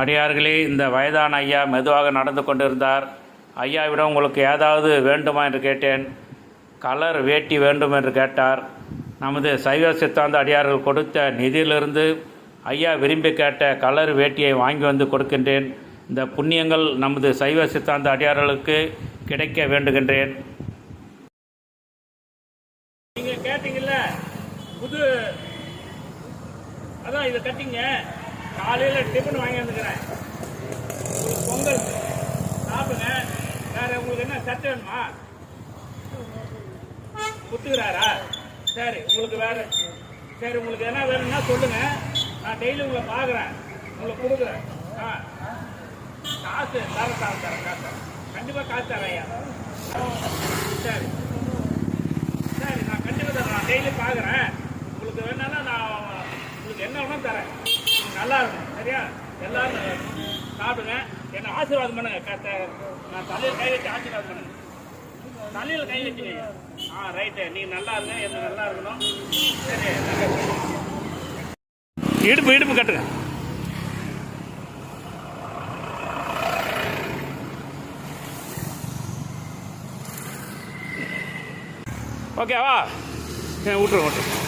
அடியார்களே இந்த வயதான ஐயா மெதுவாக நடந்து கொண்டிருந்தார். ஐயாவிடம் உங்களுக்கு ஏதாவது வேண்டுமா என்று கேட்டேன். கலர் வேட்டி வேண்டும் என்று கேட்டார். நமது சைவ சித்தாந்த அடியார்கள் கொடுத்த நிதியிலிருந்து ஐயா விரும்பி கேட்ட கலர் வேட்டியை வாங்கி வந்து கொடுக்கின்றேன். இந்த புண்ணியங்கள் நமது சைவ சித்தாந்த அடியார்களுக்கு கிடைக்க வேண்டுகின்றேன். நீங்கள் கேட்டீங்கல்ல புது அதான் இதை கட்டிங்க. காலையில் டிஃபன் வாங்கி வந்துக்கிறேன். உங்களுக்கு பொங்கல். சாப்பிடுங்க. வேற உங்களுக்கு என்ன சட்டை வேணுமா? குத்துக்கிறாரா? சரி உங்களுக்கு வேற. சரி உங்களுக்கு என்ன வேணும்னா சொல்லுங்க. நான் டெய்லி உங்களை பார்க்குறேன். உங்களுக்கு கொடுக்குறேன். ஆ. காசு தரேன் தரேன் தரேன் காசு கண்டிப்பாக காசு தரேன் ஐயா. சரி. சரி நான் கண்டிப்பாக தரேன். நான் டெய்லி பார்க்குறேன். உங்களுக்கு வேணாலும் நான் உங்களுக்கு என்ன வேணும் தரேன். நல்லா இருக்கும் சரியா? எல்லாரும் சாப்பிடுங்க. என்னை ஆசீர்வாதம் பண்ணுங்க நான் தலையில் கை வச்சு ஆசீர்வாதம் பண்ணுங்க. தலையில் கை வச்சு ஆ ரைட்டு நீ நல்லா இருங்க என்ன நல்லா இருக்கணும். சரி இடுப்பு இடுப்பு கட்டுங்க. ஓகேவா விட்டுருவோம் விட்டுருவோம்